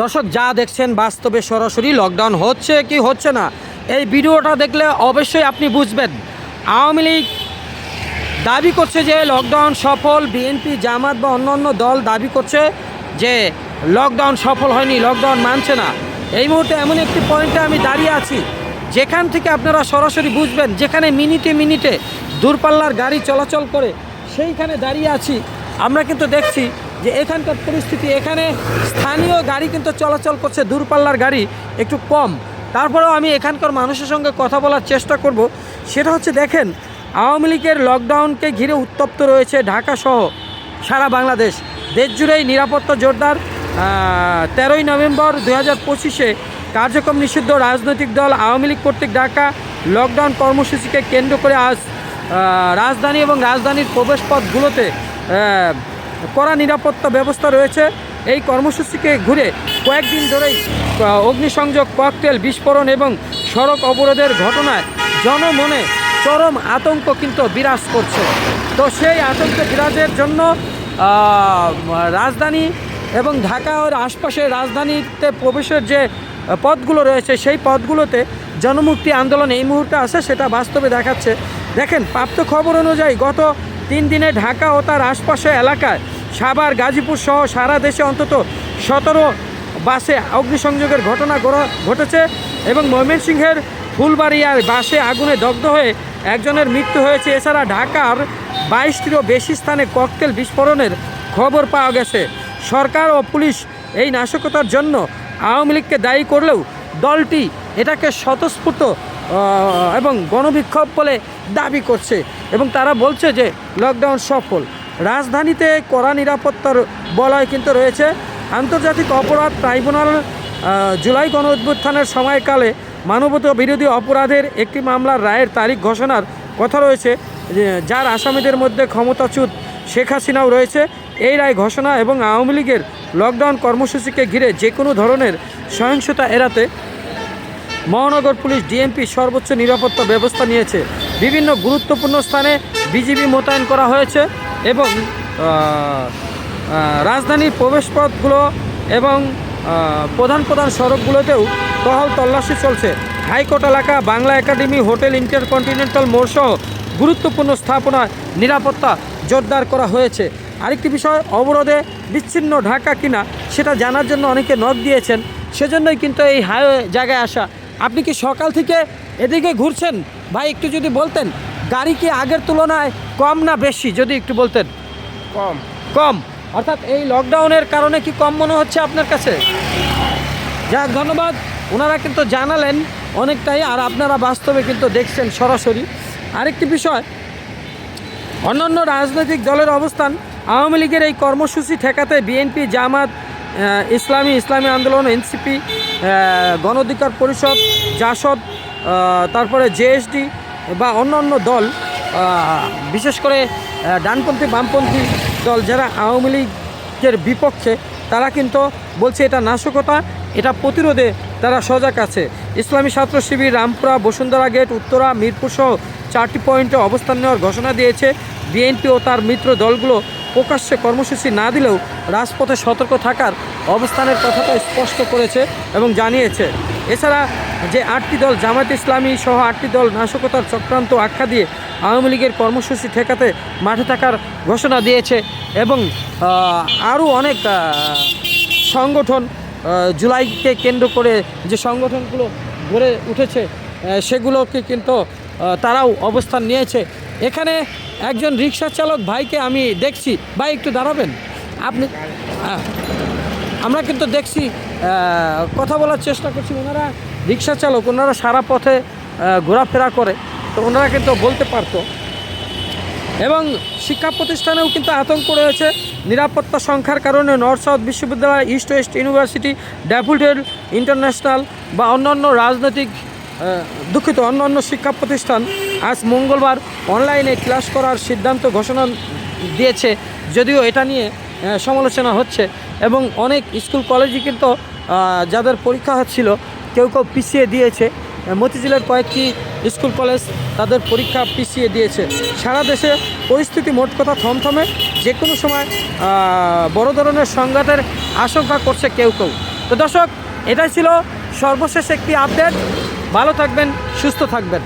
দর্শক, যা দেখছেন বাস্তবে সরাসরি লকডাউন হচ্ছে কি হচ্ছে না, এই ভিডিওটা দেখলে অবশ্যই আপনি বুঝবেন। আওয়ামী লীগ দাবি করছে যে লকডাউন সফল, বিএনপি, জামাত বা অন্যান্য দল দাবি করছে যে লকডাউন সফল হয়নি লকডাউন মানছে না। এই মুহূর্তে এমন একটি পয়েন্টে আমি দাঁড়িয়ে আছি, যেখান থেকে আপনারা সরাসরি বুঝবেন, যেখানে মিনিটে মিনিটে দূরপাল্লার গাড়ি চলাচল করে, সেইখানে দাঁড়িয়ে আছি। আমরা কিন্তু দেখছি যে এখানকার পরিস্থিতি, এখানে স্থানীয় গাড়ি কিন্তু চলাচল করছে, দূরপাল্লার গাড়ি একটু কম। তারপরেও আমি এখানকার মানুষের সঙ্গে কথা বলার চেষ্টা করব। সেটা হচ্ছে দেখেন, আওয়ামী লীগের লকডাউনকে ঘিরে উত্তপ্ত রয়েছে ঢাকা সহ সারা বাংলাদেশ। দেশ জুড়েই নিরাপত্তা জোরদার। তেরোই নভেম্বর দু হাজার পঁচিশে কার্যক্রম নিষিদ্ধ রাজনৈতিক দল আওয়ামী লীগ কর্তৃক ঢাকা লকডাউন কর্মসূচিকে কেন্দ্র করে আজ রাজধানী এবং রাজধানীর প্রবেশপথগুলোতে কড়া নিরাপত্তা ব্যবস্থা রয়েছে। এই কর্মসূচিকে ঘুরে কয়েকদিন ধরেই অগ্নিসংযোগ, ককটেল বিস্ফোরণ এবং সড়ক অবরোধের ঘটনায় জনমনে চরম আতঙ্ক কিন্তু বিরাজ করছে। তো সেই আতঙ্ক বিরাজের জন্য রাজধানী এবং ঢাকা ওর আশপাশের রাজধানীতে প্রবেশের যে পথগুলো রয়েছে, সেই পথগুলোতে জনমুক্তি আন্দোলন এই মুহূর্তে আছে সেটা বাস্তবে দেখাচ্ছে। দেখেন, প্রাপ্ত খবর অনুযায়ী গত তিন দিনে ঢাকা ও তার আশপাশের এলাকায় সাভার, গাজীপুর সহ সারা দেশে অন্তত সতেরো বাসে অগ্নিসংযোগের ঘটনা ঘটেছে এবং ময়মনসিংহের ফুলবাড়িয়ার বাসে আগুনে দগ্ধ হয়ে একজনের মৃত্যু হয়েছে। এছাড়া ঢাকার বাইশটিরও বেশি স্থানে ককটেল বিস্ফোরণের খবর পাওয়া গেছে। সরকার ও পুলিশ এই নাশকতার জন্য আওয়ামী লীগকে দায়ী করলেও দলটি এটাকে স্বতঃস্ফূর্ত এবং গণবিক্ষোভ বলে দাবি করছে এবং তারা বলছে যে লকডাউন সফল। রাজধানীতে কড়া নিরাপত্তার বলয় কিন্তু রয়েছে। আন্তর্জাতিক অপরাধ ট্রাইব্যুনাল জুলাই গণ অভ্যুত্থানের সময়কালে মানবতা বিরোধী অপরাধের একটি মামলার রায়ের তারিখ ঘোষণার কথা রয়েছে যার আসামিদের মধ্যে ক্ষমতাচ্যুত শেখ হাসিনাও রয়েছে। এই রায় ঘোষণা এবং আওয়ামী লীগের লকডাউন কর্মসূচিকে ঘিরে যে কোনো ধরনের সহিংসতা এড়াতে মহানগর পুলিশ ডিএমপি সর্বোচ্চ নিরাপত্তা ব্যবস্থা নিয়েছে। বিভিন্ন গুরুত্বপূর্ণ স্থানে বিজিবি মোতায়েন করা হয়েছে এবং রাজধানীর প্রবেশপথগুলো এবং প্রধান প্রধান সড়কগুলোতেও টহল তল্লাশি চলছে। হাইকোর্ট এলাকা, বাংলা একাডেমি, হোটেল ইন্টারকন্টিনেন্টাল মোড় সহ গুরুত্বপূর্ণ স্থাপনায় নিরাপত্তা জোরদার করা হয়েছে। আরেকটি বিষয়, অবরোধে বিচ্ছিন্ন ঢাকা কিনা সেটা জানার জন্য অনেকে নখ দিয়েছেন। সেজন্যই কিন্তু এই হাইওয়ে জায়গায় আসা। আপনি কি সকাল থেকে এদিকে ঘুরছেন? ভাই একটু যদি বলতেন গাড়ি কি আগের তুলনায় কম না বেশি? যদি একটু বলতেন। কম। কম। অর্থাৎ এই লকডাউনের কারণে কি কম মনে হচ্ছে আপনার কাছে? যাক ধন্যবাদ। ওনারা কিন্তু জানালেন অনেকটাই আর আপনারা বাস্তবে কিন্তু দেখছেন সরাসরি। আরেকটি বিষয় অন্যান্য রাজনৈতিক দলের অবস্থান আওয়ামী লীগের এই কর্মসূচি ঠেকাতে বিএনপি জামাত ইসলামী ইসলামী আন্দোলন এনসিপি গণ অধিকার পরিষদ জাসদ তারপরে জেএসডি বা অন্য অন্য দল বিশেষ করে ডানপন্থী, বামপন্থী দল যারা আওয়ামী লীগের বিপক্ষে, তারা কিন্তু বলছে এটা নাশকতা, এটা প্রতিরোধে তারা সজাগ আছে। ইসলামী ছাত্র শিবির রামপুরা, বসুন্ধরা গেট, উত্তরা, মিরপুর সহ চারটি পয়েন্টে অবস্থান নেওয়ার ঘোষণা দিয়েছে। বিএনপি ও তার মিত্র দলগুলো প্রকাশ্যে কর্মসূচি না দিলেও রাজপথে সতর্ক থাকার অবস্থানের কথাটা স্পষ্ট করেছে এবং জানিয়েছে। এছাড়া যে আটটি দল, জামায়াত ইসলামী সহ আটটি দল নাশকতার চক্রান্ত আখ্যা দিয়ে আওয়ামী লীগের কর্মসূচি ঠেকাতে মাঠে থাকার ঘোষণা দিয়েছে এবং আরও অনেক সংগঠন জুলাইকে কেন্দ্র করে যে সংগঠনগুলো গড়ে উঠেছে সেগুলোকে কিন্তু তারাও অবস্থান নিয়েছে। এখানে একজন রিক্সা চালক ভাইকে আমি দেখছি। ভাই, একটু দাঁড়াবেন? আপনি আমরা কিন্তু দেখছি কথা বলার চেষ্টা করছি। ওনারা রিক্সা চালক, ওনারা সারা পথে ঘোরাফেরা করে। তো ওনারা কিন্তু বলতে পারতো। এবং শিক্ষা প্রতিষ্ঠানেও কিন্তু আতঙ্ক রয়েছে। নিরাপত্তা সংখ্যার কারণে নর্থ সাউথ বিশ্ববিদ্যালয়, East West University, Daffodil International বা অন্যান্য রাজনৈতিক দুঃখিত, অন্যান্য শিক্ষা প্রতিষ্ঠান আজ মঙ্গলবার অনলাইনে ক্লাস করার সিদ্ধান্ত ঘোষণা দিয়েছে। যদিও এটা নিয়ে সমালোচনা হচ্ছে। এবং অনেক স্কুল কলেজই কিন্তু যাদের পরীক্ষা হচ্ছিল, কেউ কেউ পিছিয়ে দিয়েছে। মতিঝিলের কয়েকটি স্কুল কলেজ তাদের পরীক্ষা পিছিয়ে দিয়েছে। সারা দেশে পরিস্থিতি মোট কথা থমথমে যে কোনো সময় বড় ধরনের সংঘাতের আশঙ্কা করছে কেউ কেউ। তো দর্শক, এটাই ছিল সর্বশেষ একটি আপডেট। ভালো থাকবেন, সুস্থ থাকবেন।